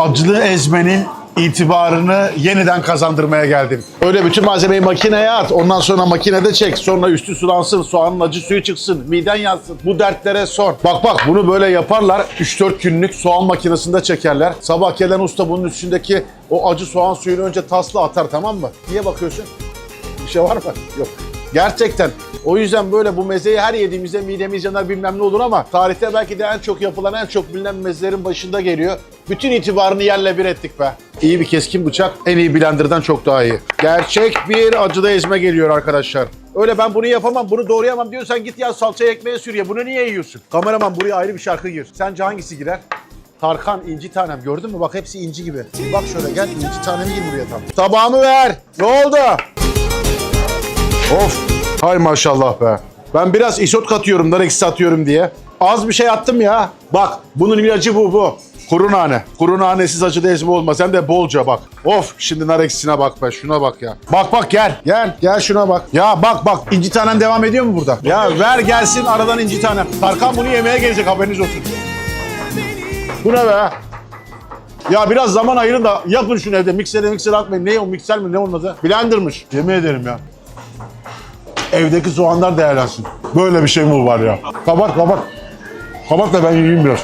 acılı ezmenin itibarını yeniden kazandırmaya geldim. Öyle bütün malzemeyi makineye at. Ondan sonra makinede çek. Sonra üstü sulansın. Soğanın acı suyu çıksın. Miden yansın. Bu dertlere son. Bak bak bunu böyle yaparlar. 3-4 günlük soğan makinesinde çekerler. Sabah gelen usta bunun üstündeki o acı soğan suyunu önce tasla atar tamam mı? Niye bakıyorsun? Bir şey var mı? Yok. Gerçekten. O yüzden böyle bu mezeyi her yediğimizde midemiz yanar bilmem ne olur ama tarihte belki de en çok yapılan, en çok bilinen mezelerin başında geliyor. Bütün itibarını yerle bir ettik be. İyi bir keskin bıçak en iyi blenderdan çok daha iyi. Gerçek bir acıda ezme geliyor arkadaşlar. Öyle ben bunu yapamam, bunu doğrayamam diyorsan git ya salçaya ekmeğe sür ya. Bunu niye yiyorsun? Kameraman buraya ayrı bir şarkı gir. Sence hangisi girer? Tarkan inci tanem gördün mü? Bak hepsi inci gibi. Bak şöyle gel inci tanemi gir buraya tam. Tabağımı ver. Ne oldu? Of. Hay maşallah be. Ben biraz isot katıyorum, nar ekşisi atıyorum diye. Az bir şey attım ya. Bak bunun ilacı bu bu. Kuru nane. Kuru nanesiz acı ezme olmaz. Hem de bolca bak. Of şimdi nar ekşisine bak be. Şuna bak ya. Bak bak gel. Gel. Gel şuna bak. Ya bak bak. İnci tanem devam ediyor mu burada? Ya ver gelsin aradan inci tanem. Tarkan bunu yemeye gelecek haberiniz olsun. Bu ne be? Ya biraz zaman ayırın da yapın şunu evde. Miksere miksere atmayın. Ne o mikser mi ne onun adı? Blendermış. Yemin ederim ya. Evdeki soğanlar değerlensin. Böyle bir şey mi var ya? Kabart kabart. Kabart da ben yiyeyim biraz.